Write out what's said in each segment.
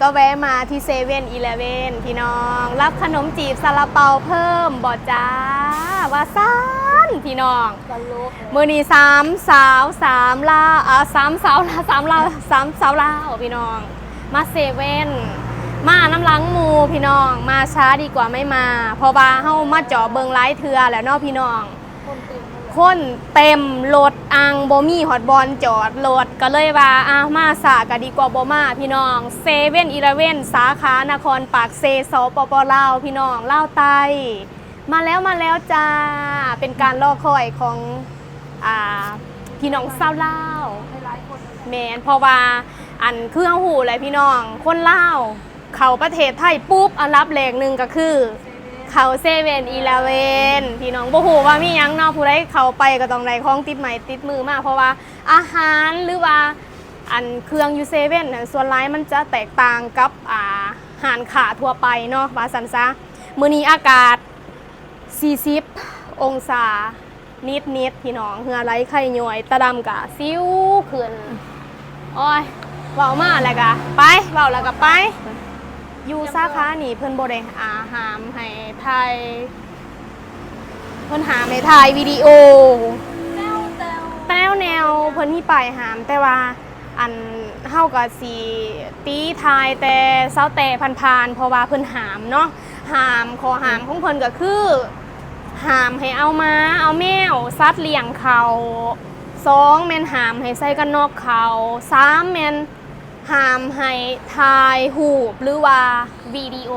ก็แวะมาที่เซเว่นอีเลเวนพี่น้อง รับขนมจีบซาลาเปาเพิ่มบอจ้าว่าซ่านพี่น้องกันลูกมือนี้สามสาวสามลาอ่าสามสาวลาสามลาสามสาวลาวพี่น้อง มาเซเว่นมาน้ำหลังหมูพี่น้อง มาช้าดีกว่าไม่มาเพราะว่าเฮามาเจาะเบิงไลท์เทือแล้วเนาะพี่น้อง คนเต็มเลยคนเต็มรถอังบ่มีฮอดบอลจอดรถก็เลยว่าอะมาสาก็ดีกว่าบ่มาพี่น้องเซเว่นอีเลเว่นสาขานครปากเซสปปลาวพี่น้องลาวใต้มาแล้วมาแล้วจ้า เป็นการรอคอยของอ่าพี่น้องชาวเล้าเลยแมนเพราะว่าอันคือเฮาหูเลยพี่น้อง คนเลาเขาประเทศไทยปุ๊บอันรับแรกหนึ่งก็คือ เขาเซเว่นอีเลเวนพี่น้องบ่ฮู้ว่ามีหยังเนาะผู้ใดเขาไปก็ต้องได้ของติดใหม่ติดมือมากเพราะว่าอาหารหรือว่าอันเครื่องยูเซเว่นน่ะส่วนร้ายมันจะแตกต่างกับอาหารขาทั่วไปเนาะว่าสันซะมื้อนี้อากาศ 40 องศานิดนิดๆพี่น้องเหือไหลไข่ย่อยตะดำกะซิ้วขึ้นโอ้ยเว้ามาแล้วกะไปเว้าแล้วก็ไป อยู่สาขานี่เพิ่นบ่ได้อาหามให้ถ่ายเพิ่นหามให้ถ่ายวิดีโอ แต้วแต้วแต้วแนวเพิ่นที่ปลายหาม แต่ว่าอันเฮาก็สิตีทายแต่เซาแต่ผ่านๆเพราะว่าเพิ่นหามเนาะหามขอหามของเพิ่นก็คือหามให้เอามาเอาแมวสัตว์เลี้ยงเขาสองแม่นหามให้ใส่กันนอกเขาสามแม่น ห้ามให้ถ่ายหูปหรือว่าวิดีโอ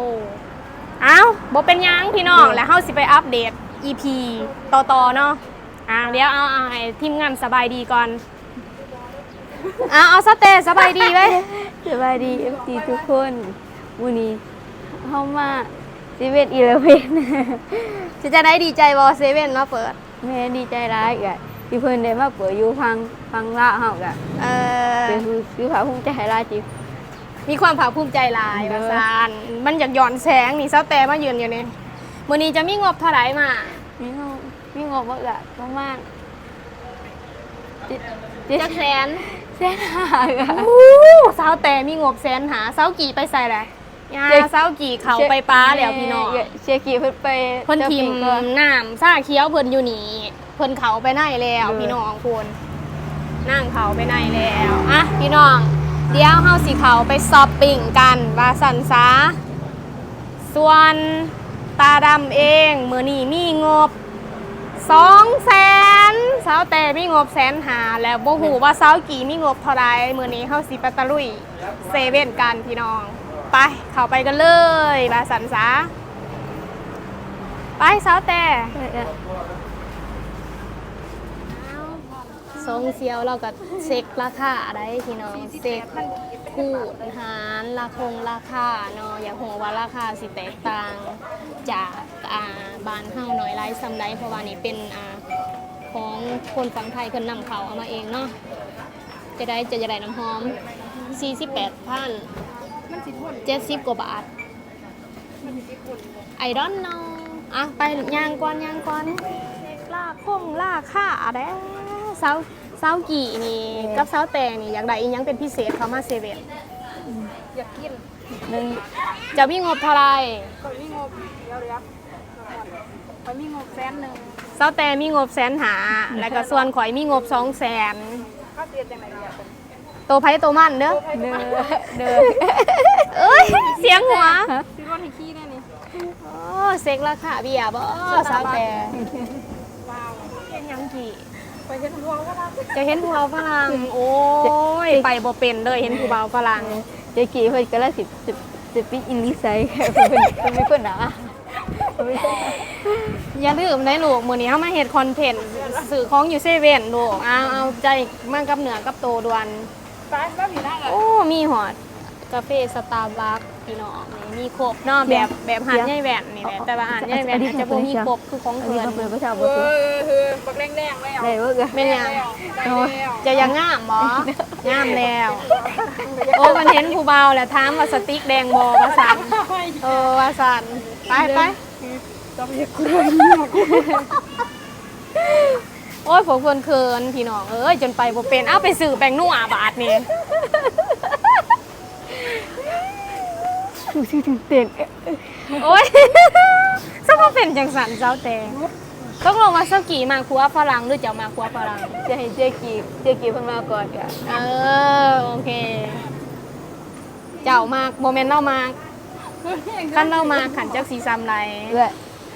เอ้าบ่เป็นหยังพี่น้อง แล้วเฮาสิไปอัปเดต EP ต่อๆเนาะอ่าเดี๋ยวเอาเอาให้ทีมงานสบายดีก่อนเอาเอาสเตย์สบายดีไว้ย สวัสดีเอฟซีทุกคนวันนี้เข้ามาซีเว่นอีเลเว่นสิจะได้ดีใจบ่เซเว่นมาเปิด แม่ดีใจร้ายกะ ที่เพิ่นได้มาเปิดอยู่ฟังฟังละเฮากะเออเป็นคือคือผาภูมิใจให้ร้ายจิ มีความภาคภูมิใจหลายเด้อ ว่าซานมันอยากหย่อนแสงนี่เซาแต่มายืนอยู่นี่มื้อนี้จะมีงบเท่าไหร่มามีงบมีงบบ่กะประมาณเจ็ดเจ็จัดกแสนแสนห้ากะสาวแต่มีงบแสนหาสาวกี่ไปใส่แหละยาเจ๊สาวกี่เขาไปป้าแล้วพี่น้องเชียร์กีเพิ่นไปเพิ่นทีมก็น้ำซ่าเคี้ยวเพิ่นอยู่นี่ เพิ่นเขาไปไหนแล้วเออพี่น้องคุณนั่งเขาไปไหนแล้วอะพี่น้อง เดี๋ยวเฮาสิเขาไปซอปปิ้งกันว่าสันซาส่วนตาดำเองมือนี้มีงบสองแสนสาวแต่มีงบแสนหาแล้วบ่หูว่าสาวกี่มีงบเท่าไรมือนี้เฮาสิไปตะลุยเซเว่นกันพี่น้อง ไปเข้าไปกันเลยว่าสันซาไปสาวแต่ ทรงเซียวเราก็เช็คราคาได้พี่น้องเช็คคูดหารราคงราคาเนาะอย่าหัวว่าราคาสิแตกต่างจากอ่าบ้านเฮาหน่อยไรซำไรเพราะว่านี่เป็นอ่าของคนฝั่งไทยคนนำเขาเอามาเองเนาะจะได้จะจะได้น้ำหอม 48พันมันสิทน70 กว่าบาทไอดอนเนออะไปย่างก่อนย่างก่อนลาคงลาค่าอะไร เสาเสากี่นี่กับเสาแตงนี่อยากได้อีหยังเป็นพิเศษเขามาเซเว่นอยากกินหนึ่งจะมีงบเท่าไหรก็มีงบเดี๋ยวเดี๋ยวไปมีงบแสนหนึ่งเสาแตงมีงบแสนหาแล้วก็ส่วนข่อยมีงบสองแสนข้าวเตียนจังไหนเนี่ยเป็นโตไพ่โตมันเด้อเด้อเด้อเอ้ยเสียงหัวซื้อรถให้ขี้ได้นี่โอ้เซ็กราคาเบียร์บ่เสาแตงว้าวเป็นหยังกี่ ไปเห็นหัวก็รับจะเห็นผู้เบาฝรั่งโอ้ยไปบ่เป็นเลยเห็นผู้เบาฝรั่งเจ๊กีเพิ่นก็ละสิบสิบสิบปีอินลิไซเพิ่นเพิ่นเป็นคนหนาอย่าลืมได้ลูกมื้อนี้เฮามาเฮ็ดคอนเทนต์สื่อของอยู่เซเว่นลูกเอาเอาใจมากับเหนือกับโตด่วนไปแล้วผีได้เลยโอ้มีหอดกาแฟสตาร์บัค พี่น้องนี่มีครบเนาะแบบแบบหาดใหญ่แหวนนี่แหละแต่ว่าหาดใหญ่แหวนอาจจะบ่มีครบคือของอันเพิ่นี้นเขาเปิดประชาเอบ่ถูกอเออปักแรงแรงแล้วได้เบิ่งอะแม่นหยังได้แล้วจะยังงามบ่งามแล้ว โอ้มันเห็นผู้เบาแล้วถามว่าสติ๊กแดงบ่ว่าซั่นเออว่าซั่นไปไปต้องเรียกคุณโอ้ยผมคนเคินพี่น้องเอ้ยจนไปบ่เป็นเอาไปสื่อแปลงนัวบาทนี่ รู้สึกตื่นเต้นโอ๊ยสมเป็นจังสันเจ้าแต่ต้องลงมาสักกี่มาครัวฝรั่งหรือจะมาครัวฝรั่งจะให้เจกีเจกีเพิ่นมาก่อนกะเออโอเค เจ้ามากโมเมนต์เล่ามากขั้นเล่ามาขันจักสีซ้ำไรเอื้อย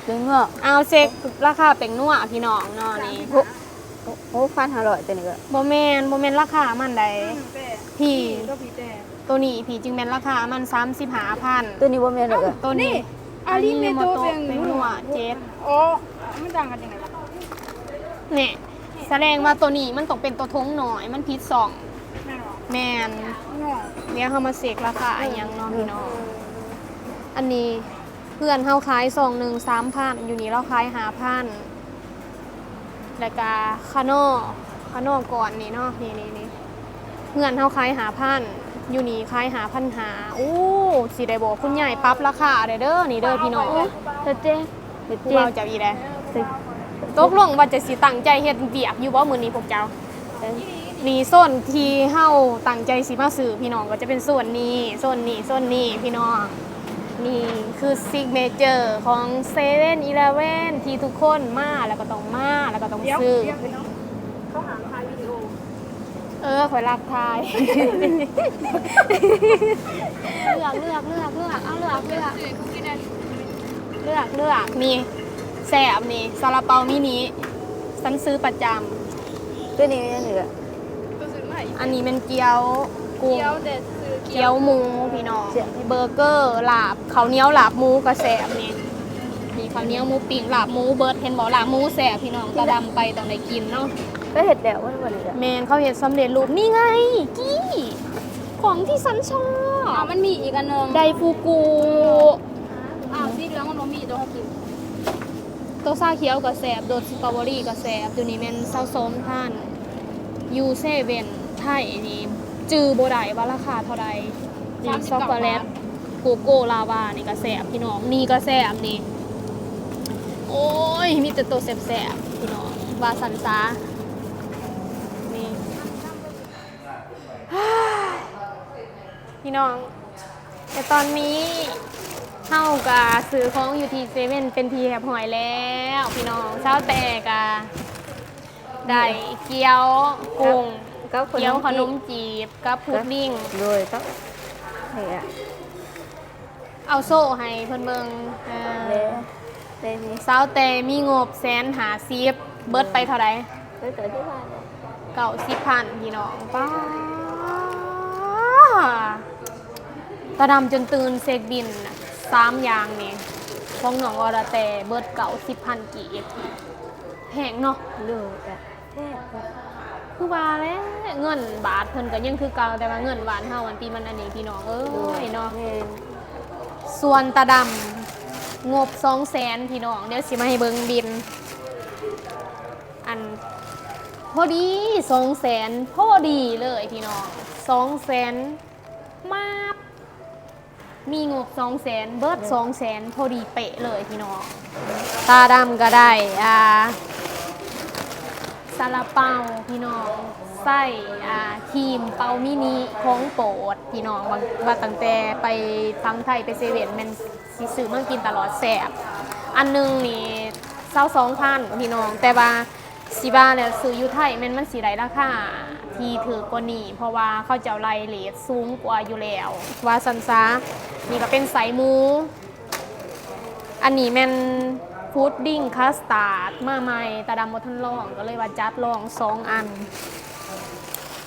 ถึงเงาะเอาเซ็กราคาเป็นนัวพี่น้องเนาะนี่โอ้โอ้โอ้ฟันหาร่อยตัวนี้ก็โมเมนโมเมนราคามันใดแต่พี่ก็ผีแต่ ตัวนี้พี่จึงเป็นราคามันซ้ำสิบหาพันตัวนี้บ่แม่นหรอกอะตัวนี้อาลีเมโตโตเป็นเป็นนัวเจ็ดโอ้มันต่างกันยังไงล่ะเนี่ยแสดงว่าตัวนี้มันต้องเป็นตัวทงหน่อย มันพิษสองแน่นอนแมนงอเนี่ยเขามาเสกราคาอันยังเนาะพี่น้องอันนี้เพื่อนเฮาขายซองหนึ่งสามพันอยู่นี่เราขายหาพันแล้วก็คาโน่คาโน่ก่อนนี่เนาะนี่นี่นี่เพื่อนเฮาขายหาพัน อยู่นี่ขายหาพันหาอู้สิได้บอกคุณใหญ่ปรั๊บราคาเด้อเด้อนี่เด้อพี่น้องแต่เจ๊แต่ผู้เจ๊เราจะอีได้ตกลงว่าจะสิตั้งใจเฮ็ดเบียกอยู่บ่มื้อนี้พวกเจ้านี่โซนที่เฮาตั้งใจสิมาซื้อพี่น้องก็จะเป็นส่วนนี้โซนนี้โซนนี้พี่น้องนี่คือซิกเนเจอร์ของเซเว่นอีเลเว่นที่ทุกคนมาแล้วก็ต้องมาแล้วก็ต้องเดี๋ยวซื้อเดี๋ยวเนาะเขาหาถ่ายวิดีโอ เออขอยรักทาย เลือกเลือกเลือกเลือกเอาเลือกเลือกเขากินอันเลือกเลือกนี่แสบนี่ซาลาเปามินิฉันซื้อประจตัวนี้ยังเหลือตัวซื้อมาอีกำอันนี้เป็นเกี๊ยวกุ้งเกี๊ยวแต่ซื้อเกี๊ยวหมูพี่น้องเบอร์เกอร์ลาบข้าวเหนียวลาบหมูกระแสบนี่มีข้าวเหนียวหมูปิ้งลาบหมูเบิร์ดเห็นบอกลาบหมูแสบพี่น้องตาดำไปต้องได้กินเนาะ ก็เห็ดแล้ววันวันนี้อะแมนเขาเห็นสำเร็จรูปนี่ไง กี้ ของที่ฉันชออ่าบมันมีอีกอันหนึงไดฟูกุอ้าวซีเหลืองมันบ่มีตัวเขากินตัวซาเขียวกระแสบโดดสตรอเบอรี่กระแสบตัวนี้แมนเซาซอมท่านยูเซเว่นไทยนี่จือโบไดว่าราคาเท่าใดนี่ช็อกโกแลตโกโก้ลาวานี่กระแสบพี่น้องนี่กระแสบนี่ โอ้ย มีแต่ตัวแสบๆพี่น้องวาสันซานี่ พี่น้อง แต่ตอนนี้เฮากะซื้อของอยู่ที่เซเว่นเป็นทีแหบหอยแล้ว พี่น้องเช้าแต่กะได้เกี๊ยวกุ้งก็เกี๊ยวขนมจีบกับพุดดิ้งโดยต้องเฮ้ยอะเอาโซ่ให้เพิ่นเบิงเอเด้อเด้นี่เช้าแต่มีงบแสนหาซีฟเบิดไปเท่าไหร่เด้ตัวที่บ้านเก่าสิบพันพี่น้องป้า ตาดำจนตื่นเซกบินน่ะสามอย่างนี่ของหนองอระแต่เบิดเก่าสิบพันกี่เอฟแพงเนาะโดยอะแซ่บอะคือว่าแล้วเงินบาทเพิ่นก็ยังคือเก่าแต่ว่าเงินหวานเฮาวันปีมันอันนี้พี่น้องเอ้ยเนาะแม่นส่วนตาดำงบสองแสนพี่น้องเดี๋ยวสิมาให้เบิงบิน อันพอดีสองแสนพอดีเลยพี่น้อง สองแสนมาบมีงบสองแสนเบิร์ดสองแสนพอดีเป๊ะเลยพี่น้อง ตาดำก็ได้อ่าซาลาเปาพี่น้องไส้อ่าครีมเปามินิของโปรดพี่น้องว่าว่าตั้งแต่ไปฟังไทยไปเซเว่นแมันสิซื้อมากินตลอดแสบอันหนึงนี่เศร้าสองพันพี่น้องแต่ว่าสิบ้าแล้วซื้ออยู่ไทยแมันมันสีไรราคา ที่ถือกว่านี้เพราะว่าเขาเจ้าไล่เลทสูงกว่าอยู่แล้ว ว่าสันซานี่ก็เป็นสายหมู อันนี้แมันฟูดดิ้งคัสตาร์ดมาใหม่ตาดำบทันลองก็เลยว่าจัดลองสองอัน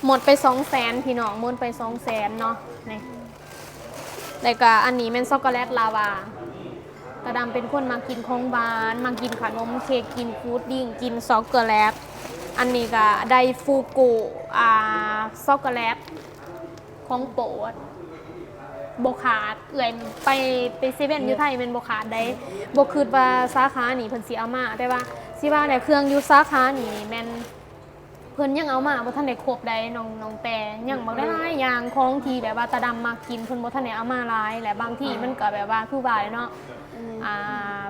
หมดไปสองแสนพี่น้องหมดไปสองแสนเนาะนี่แล้วก็อันนี้เป็นช็อกโกแลตลาวาตาดำเป็นคนมากินของหวาน มากินขนมเค้กกินฟูดดิ้งกินช็อกโกแลต อันนี้ก็ไดฟูกุอ่าช็อกโกแลตของโปรดบขาดเอื่อยไปไปเซเว่นอยู่ไทยเป็นบขาดได้บคืดว่าสาขานี่เพิ่นสิเอามาแต่ว่าสิว่าแต่เครื่องอยู่สาขานี่แม่นเพิ่นยังเอามาบ่ทันได้ครบได้น้องน้องแต่ยังบ่ได้หลายอย่างของที่แบบว่าตาดำมากินเพิ่นบ่ทันได้เอามาหลายและบางที่มันก็แบบว่าคือว่าเนาะอืมอ่า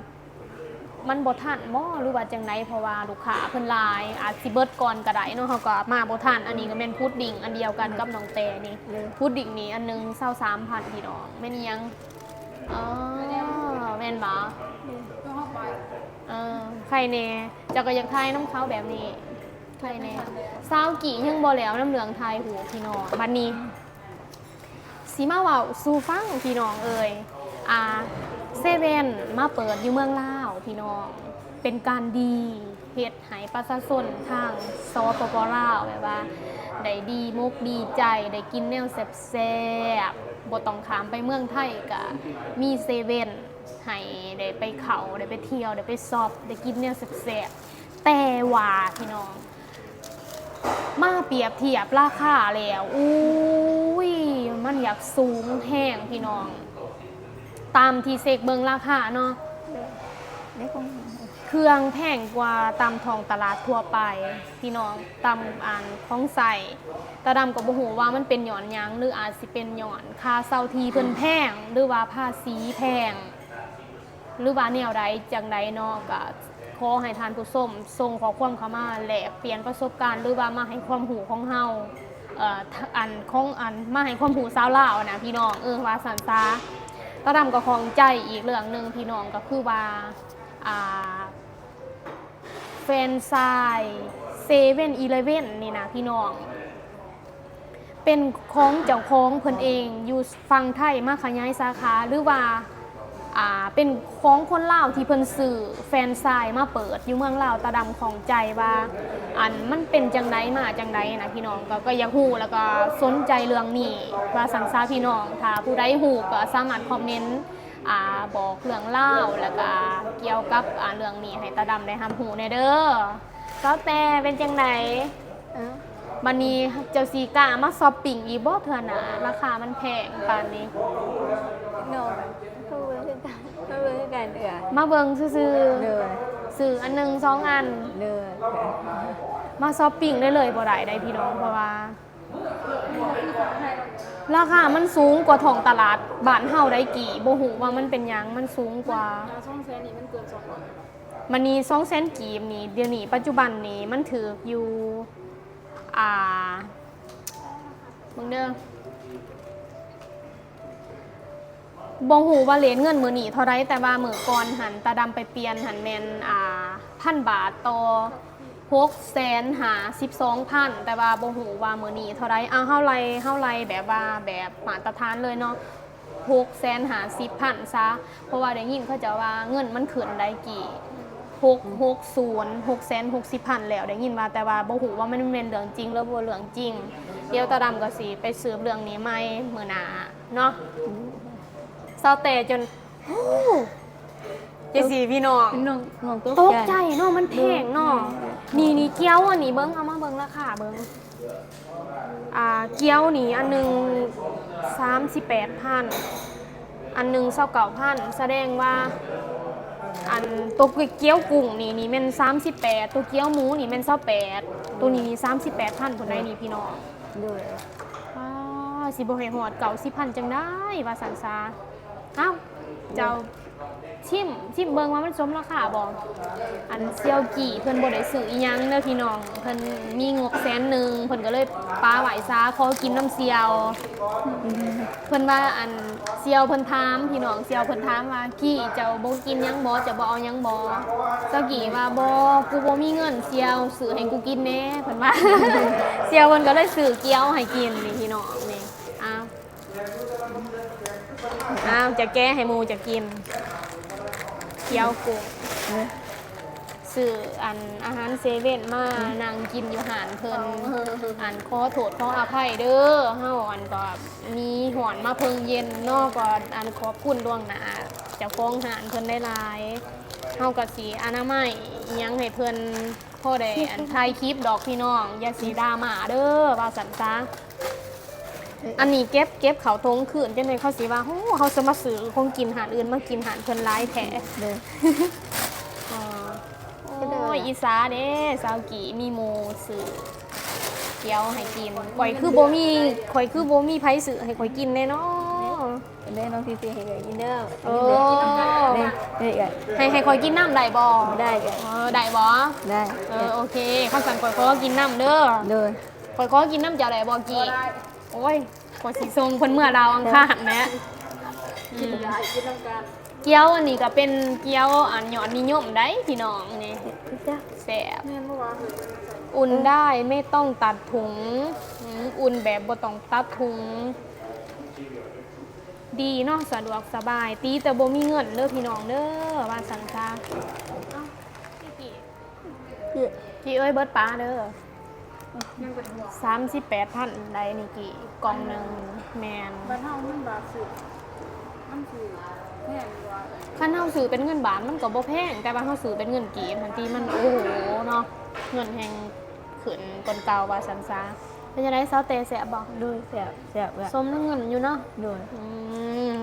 มันบ่ทันบ่หรือว่าจังไดเพราะว่าลูกค้าเพิ่นหลายอาจสิเบิดก่อนก็ได้เนาะเฮาก็มาบ่ทันอันนี้ก็แม่นพุดดิ้งอันเดียวกันกับน้องแต่นี่ยพุดดิ้งนี่อันหนึง23,000พี่น้องแม่นยังอ๋อแม่นบ่ต้องเข้าไปเออใครแน่เจะก็อยากทายน้ำเขาแบบนี้ใครแน่สาวกี่ยังบ่แล้วน้ำเหลืองไทยหูพี่น้องบัดนี้สีมาว้าสู่ฟังพี่น้องเอ่ยอ่าเซเว่นมาเปิดอยู่เมืองลาว พี่น้อง เป็นการดีเฮ็ดให้ประชาชนทางสปปลาวแบบว่าได้ดีมุกดีใจได้กินแนวแซ่บๆบ่ต้องขามไปเมืองไทยก็มีเซเว่นให้ได้ไปเขาได้ไปเที่ยวได้ไปซอบได้กินแนวแซ่บๆแต่ว่าพี่น้อง มาเปรียบเทียบราคาแล้วอุ้ยมันอยากสูงแห้งพี่น้อง ตามที่เซกเบิงราคาเนาะ ได้ของเครื่องแพงกว่าตามท้องตลาดทั่วไป พี่น้องตามอ่านของใส่ตาดำก็บ่ฮู้ว่ามันเป็นหย่อนยังหรืออาจสิเป็นหย่อนค่าเซาทีเพิ่นแพงหรือว่าภาษีแพง หรือว่าแนวใดจังใดเนาะก็ขอให้ทานผู้ชมส่งขอความเข้ามาแลกเปลี่ยนประสบการณ์หรือว่ามาให้ความรู้ของเฮาอันของอันมาให้ความรู้สาวลานะพี่น้องเออว่าสันซาตาดำก็ของใจอีกเรื่องหนึ่งพี่น้องก็คือว่า แฟนไซเซเว่นอีเลเว่นนี่นะพี่น้อง เป็นของเจ้าของเพิ่นเองอยู่ฟังไทยมาขยายสาขาหรือว่าเป็นของคนลาวที่เพิ่นสื่อแฟนไซมาเปิดอยู่เมืองลาวตาดำของใจว่า อันมันเป็นจังไดมาจังไดนะพี่น้องก็ก็อยากฮู้แล้วก็สนใจเรื่องนี้ว่าสังสาพี่น้องถ้าผู้ใดฮู้ก็สามารถคอมเมนต์ บอกเรื่องเล่าวแล้วก็เกี่ยวกับอ่าเรื่องนี้ให้ตาดำได้ทำหูในเด้อก็แต่เป็นจังไดเอ้าบันนี้เจ้าซีกล้ามาซอปปิ้งอีบ่เถื่อนะราคามันแพงปานนี้ โนเขาเบิ่งคือกันเขาเบิ่งคือกันเด้อมาเบิ่งซื่อเด้อๆซื้ออันหนึงสองอัน เด้อมาซอปปิ้งได้เลยบ่ได้ได้พี่น้องเพราะว่า ราคามันสูงกว่าท้องตลาดบ้านเฮาได้กี่บ่ฮู้ว่ามันเป็นหยังมันสูงกว่ายาช่องแซนนี่มันเกินสองร้อยมันนี่สองแสนกีบนี่เดี๋ยวนี้ปัจจุบันนี้มันถืออยู่อ่ามึงเด้อบ่ฮู้ว่าเหรียญเงินมือนี้เท่าไรแต่ว่ามือก่อนหันตาดำไปเปลี่ยนหันแมนอ่าพันบาทต่อ หกแสนหาสิบสองพันแต่ว่าบ่ฮู้ว่ามือนี้เท่าไรเอาเท่าไรเท่าไรแบบว่าแบบมาตรฐานเลยเนาะหกแสนหาสิบพันซะ เพราะว่าได้ยินเขาจะว่าเงินมันขึ้นได้กี่หกหกศูนย์หกแสนหกสิบพันแล้วได้ยินมาแต่ว่าบ่หูว่ามันเป็นเรื่องจริงหรือบ่เรื่องจริง เดี๋ยวตาดำก็สิไปสืบเรื่องนี้ใหม่มื้อหน้าเนาะเศร้าแต่จนโอ้เจสีพี่น้องน้องน้องตตกกใจใจเนาะมันแพงเนาะ นี่นี่เกี๊ยวอันนี้เบิ้งเอามาเบิ้งราคาเบิ้งอ่าเกี๊ยวนี่อันหนึงสามสิบแปดพันอันหนึงเศร้าเก่าพันแสดงว่า อันตัวเกี๊ยวกุ้งนี่นี่แม่น38ตัวเกี๊ยวหมูนี่แม่น28ตัวนี้นี่38พันคนใดนี่พี่น้องเด้อว้าสิบ่ให้ฮอดเก่าสิพันจังได้ว่าสันซาเอ้าเจ้า ชิมชิมเบิงว่ามันสมราคาบ่อันเซียวกี่เพิ่นบ่ได้ซื้ออีหยังเด้อพี่น้องเพิ่นมีงบแสนหนึงเพิ่นก็เลยปาไหวซาขอกินน้ำเซียว เพิ่นว่าอันเซียวเพิ่นถามพี่น้องเซียวเพิ่นถามว่ากี่เจ้าบ่กินหยังบ่จะบ่เอาหยังบ่เจ้ากี่ว่าบ่กูบ่มีเงินเซียวซื้อให้กูกินแน่เพิ่นว่าเซียวเพิ่นก็เลยซื้อเกี๊ยวให้กินนี่พี่น้องนี่อ้าวอ้าวจะแก้ให้หมูจะกิน เกี๊ยวกุ้งซื้ออันอาหารเซเว่นมานั่งกินอยู่หานเพิ่นอันขอโทษขออภัยเด้อเฮาอันก็มีหอนมาเพิงเย็นเนอกก็อันขอบคุณดวงหน้าเจ้าของหานเพิ่นได้หลายเฮาก็สิอนามัยอิหยังให้เพิ่นพอได้อันถ่ายคลิปดอกพี่น้องอย่าสิดราม่าเด้อว่าสันซะ อันนี้เก็บเก็บเขาทงคืนจังได๋เขาสิว่าโอ้เขาจะมาซื้อคงกินหานอื่นมากินหานเพิ่นหลายแท้เด้ออ๋อก็เดินโอ้ยอีสาเด้สาวกีมีหมูสื่อเกี๊ยวให้กินข่อยคือบ่มีข่อยคือบ่มีไผสื่อให้ข่อยกินแน่เนาะเด้อน้องทีซีให้เด้อกินเด้อโอ้เด้อเด้อเด้อให้ให้ข่อยกินน้ำได้บ่ได้กันเออได้บ่ได้เออโอเคข้าวสั่งข่อยขอกินน้ำเด้อเด้อข่อยขอกินน้ำเจ้าได้บ่กี่ โอ้ยข่อยสิส่งเพิ่นเมื่อดาวอังคารแหมกินยากินน้ำกันเกี๊ยวอันนี้ก็เป็นเกี๊ยวอันยอดนิยมได้พี่น้องนี่จ้ะแซ่บแม่นเมื่อวานเลยอุ่นได้ไม่ต้องตัดถุงอืมอุ่นแบบบ่ต้องตัดถุง ดีเนาะสะดวกสบาย ตีแต่บ่มีเงินเด้อพี่น้องเด้อว่าสันซาเอ้าพี่กี่คือกี่เอ้ยเบิดป้าเด้อยังเป็นหัว สามสิบแปดพันได้นี่กี่กล่องหนึ่งแมนบ้านเฮามันบาทสิมันคือแพงกว่าคันเฮาซื้อเป็นเงินบาทมันก็บ่แพงแต่ว่าเฮาซื้อเป็นเงินกีบทันทีมันโอ้โหเนาะเงินแห่งขึ้นกนเก่าว่าสันซาเป็นจังไดเซาเตแซ่บบ่โดยแซ่บแซ่บแบบสมน้ำเงินอยู่เนาะโดยอืม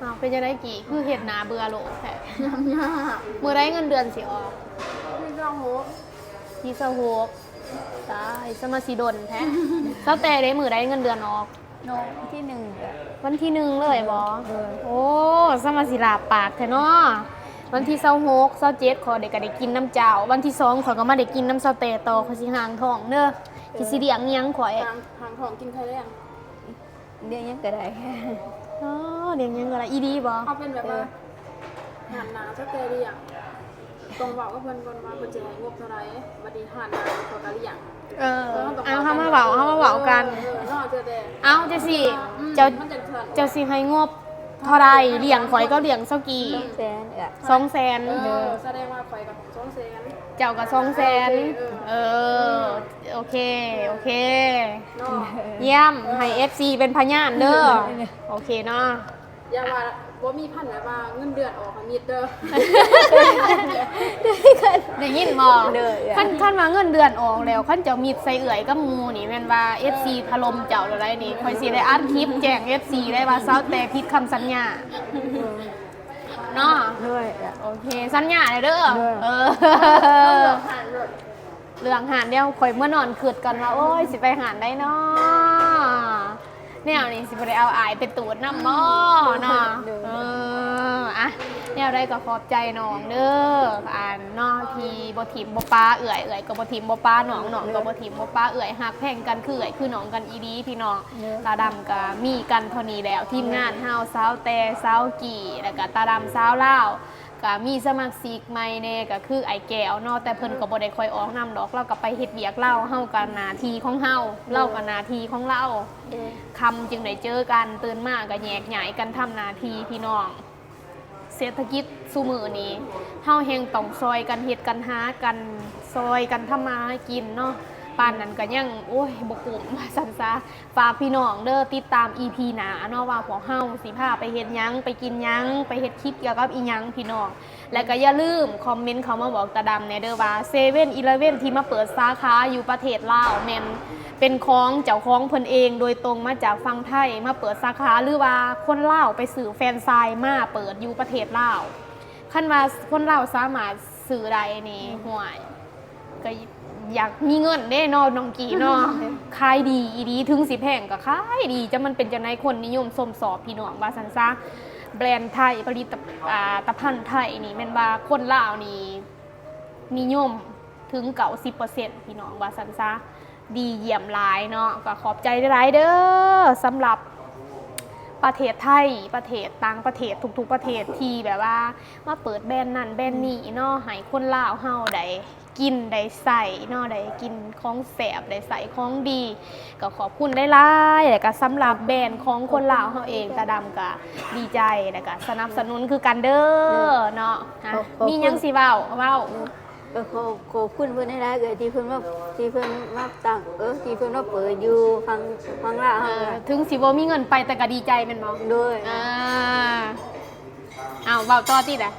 อ้าวเป็นจังไดกี่คือเฮ็ดหนาเบื่อโลกแท้ยำยามื้อใดเงินเดือนสิออกไม่ต้องโหที่สหก ตายสมาสิดนแท้เซาแต่ได้มื้อใดเงินเดือนออก โนที่หนึ่งอะวันที่หนึ่งเลยบอเลยโอ้สมาสิลาปากแท้เนาะวันที่เศร้าหกเศร้าเจ็ดขอเด็กก็ได้กินน้ำเจ้า วันที่สองขอยก็มาได้กินน้ำเศร้าเตต่อขอยสิหางทองเด้อที่สิเดียงเนียงข่อยทางทางของกินไข่แดงเรียกยังก็ได้อ๋อเดียงยังอะไรอีดีบอเขาเป็นแบบว่าหันหนาสเตเรียง ตรงเว้าก็เพิ่นก่อนว่าเพิ่นจะให้งบเท่าไหร่บัดนี้หันหนาเขาก็เรียงเออเอาเข้ามาเบาเข้ามาเบากัน เออนอกจะแต่เอาจะสิอืมเจ้ามันจะเถิดเจ้าสิให้งบเท่าไรเลี้ยงข่อยก็เลี้ยงเศร้ากี่แสนอะสองแสนเออแสดงว่าไฟกับของสองแสนเจ้าก็สองแสนเออโอเคโอเค เนาะเยี่ยมให้ FC เป็นพยานเด้อโอเคเนาะ อย่าว่า บ่มีพันแบบว่าเงินเดือนออกให้มิดเด้อ ได้ยินบ่เลยอะขั้นขั้นมาเงินเดือนออกแล้วขั้นเจ้ามีดใส่เอื่อยกับหมูนี่แม่นว่า FC ถล่มเจ้าอะไรนี่คอยสิได้อัดคลิปแจ้ง FC ได้ว่าเซาแต่ผิดคำสัญญาเนาะด้วยอะ โอเค สัญญาเลยเด้อเด้อ เออ เรื่องหานเดียวข่อยเมื่อนอนคืดกันว่า โอ้ยสิไปหานได้เนาะ แนวนี้สิบ่ได้เอาอายไปตูดน้ำบ่เนาะเอออะแนวใดก็ขอบใจน้องเด้ออ่านนาะที่บ่ทิมบป้าเอื่อยเอื่อยก็บ่ทิมบป้าน้องน้องก็บ่ทิมบป้าเอื่อยฮักแพงกันคือเอื่อยคือน้องกันอีดีพี่น้องตาดำก็มีกันเท่านี้แล้วทีมงานเฮาสาวแต่สาวกี่แล้วก็ตาดำสาวเลา ก็มีสมัครซีกใหม่แน่ก็คือไอแก้วเนาะแต่เพิ่นก็บ่ได้คอยออกนำดอกเราก็ไปเฮ็ดเวียกเล่าเฮากับหน้าที่ของเฮาเล่ากับหน้าที่ของเราด้วยคำจึงได้เจอกันตื่นมาก็แยกย้ายกันทำหน้าที่พี่น้อง เศรษฐกิจซุมือนี้เฮาแฮงต้องซอยกันเฮ็ดกันหากันซอยกันทำมาหากินเนาะ ปานนั้นก็ยังโอ้ยบกุ่มว่าซั่นซะฝากพี่น้องเด้อติดตาม EP หนาเนาะว่าพวกเฮาสิพาไปเฮ็ดหยังไปกินหยังไปเฮ็ดคลิปเกี่ยวกับอีหยังพี่น้อง แล้วก็อย่าลืมคอมเมนต์เขามาบอกตาดำในเด้อว่าเซเว่นอีเลเว่นที่มาเปิดสาขาอยู่ประเทศลาวแมนเป็นของเจ้าของเพิ่นเอง โดยตรงมาจากฝั่งไทยมาเปิดสาขาหรือว่าคนลาวไปสื่อแฟนไซน์มาเปิดอยู่ประเทศลาวคันว่าคนลาวสามารถสื่อใดนี่ห่วยก็ อยากมีเงินเด้เนอน้องกีเนาะขายดีอีดีถึงสิแพงก็ขายดีจะมันเป็นจะในคนนิยมสมสอบพี่น้องว่าสันซะแบรนด์ไทยผลิตอ่าตภัณฑ์ไทยนี่แม่นว่าคนลาวนี่นิยมถึงเก่าสิเซพี่น้องว่าสันซะดีเยี่ยมหลายเนาะก็ขอบใจหลายเด้อสำหรับประเทศไทยประเทศต่างประเทศทุกๆประเทศที่แบบว่ามาเปิดแบรนด์นั่นแบรนด์นี้เนาะให้คนลาวเฮาได้ กินได้ใส่เนาะได้กินของแสบได้ใส่ของดี ก็ขอบคุณได้หลายๆแล้วก็สำหรับแบรนด์ของคนลาวเฮาเองตาดำก็ดีใจแล้วก็สนับสนุนคือกันเด้อเนาะอะมีหยังสิเว้าเว้าเออขอบขอบคุณเพิ่นได้หลายเกิดที่เพิ่นมาที่เพิ่นมาตั้งเออที่เพิ่นมาเปิดอยู่ฟังฟังลาวเอเฮาออะถึงสิบ่มีเงินไปแต่ก็ดีใจแม่นบ่ด้วยอ่าอ้าวเว้าต่อติดอะ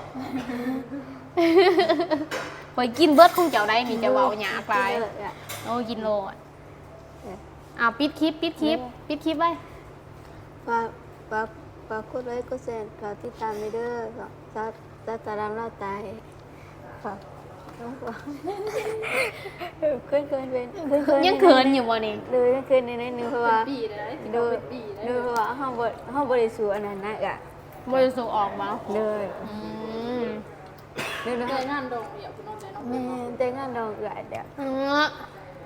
คอยกินเบิร์ดคงเจ้าได้นี่จะเว้าหยาไปเยอะอะโอ้กินโลดเอออ้าวปิดคลิปปิดคลิปเออปิดคลิปไว้ฝากฝากฝากกดไลค์กดแชร์ฝากติดตามไปเด้อฝากตาตาตาดำลาตายฝากน้องฝากเออเคินเคินเป็นเคินเคินยังเขินอยู่บ่นี่เลยยังเคินในนั้นนึงเพราะว่าปีเลยโดยเป็นปีเลโดยยเพราะว่าเฮาบ่เฮาบ่ได้สู้อันนั้นนะกะบริสุทธิ์ออกมาเลยอืม เดี๋ยวนะแต่งานดองเดี่ยวคุณน้องใจน้องแม่แต่งงานดอกหลายเด้อเออ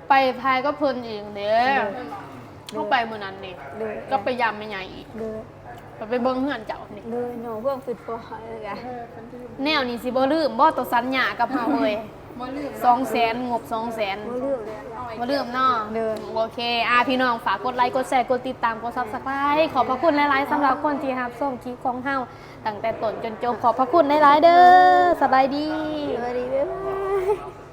ไปไทยก็เพลินเองเด้แม่นบอกเข้าไปมื้อนั้นนี่เลยก็ไปยำไม่ใหญ่อีกเลยไปเบิ่งเฮือนเจ้านี่เลยหนูเพิ่งฝึกปอเลยกันเออเพิ่นที่อยู่แนวนี้สิบ่ลืมบ่ตัวสัญญากับเฮาเว้ยบ่ลืม200,000งบ200,000ไม่ลืมเลยเอาไว้มาเริ่มเนาะโอเคอาพี่น้องฝากกดไลค์กดแชร์กดติดตามกดซับสไครต์ขอบพระคุณหลายๆสำหรับคนที่รับส้มคลิปของเฮา ตั้งแต่ต้นจนจบขอบพระคุณหลายๆเด้อสบายดี สวัสดีบ๊ายบาย